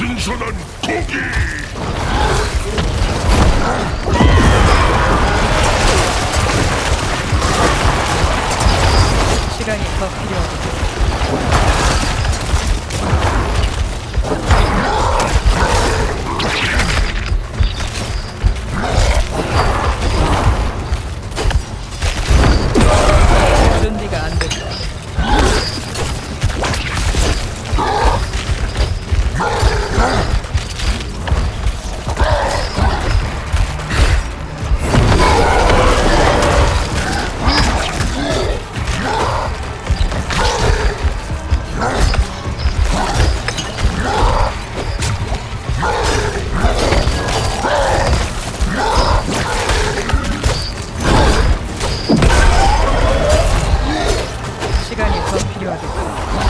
신선한 고기 시간이 더 필요하다. Yeah.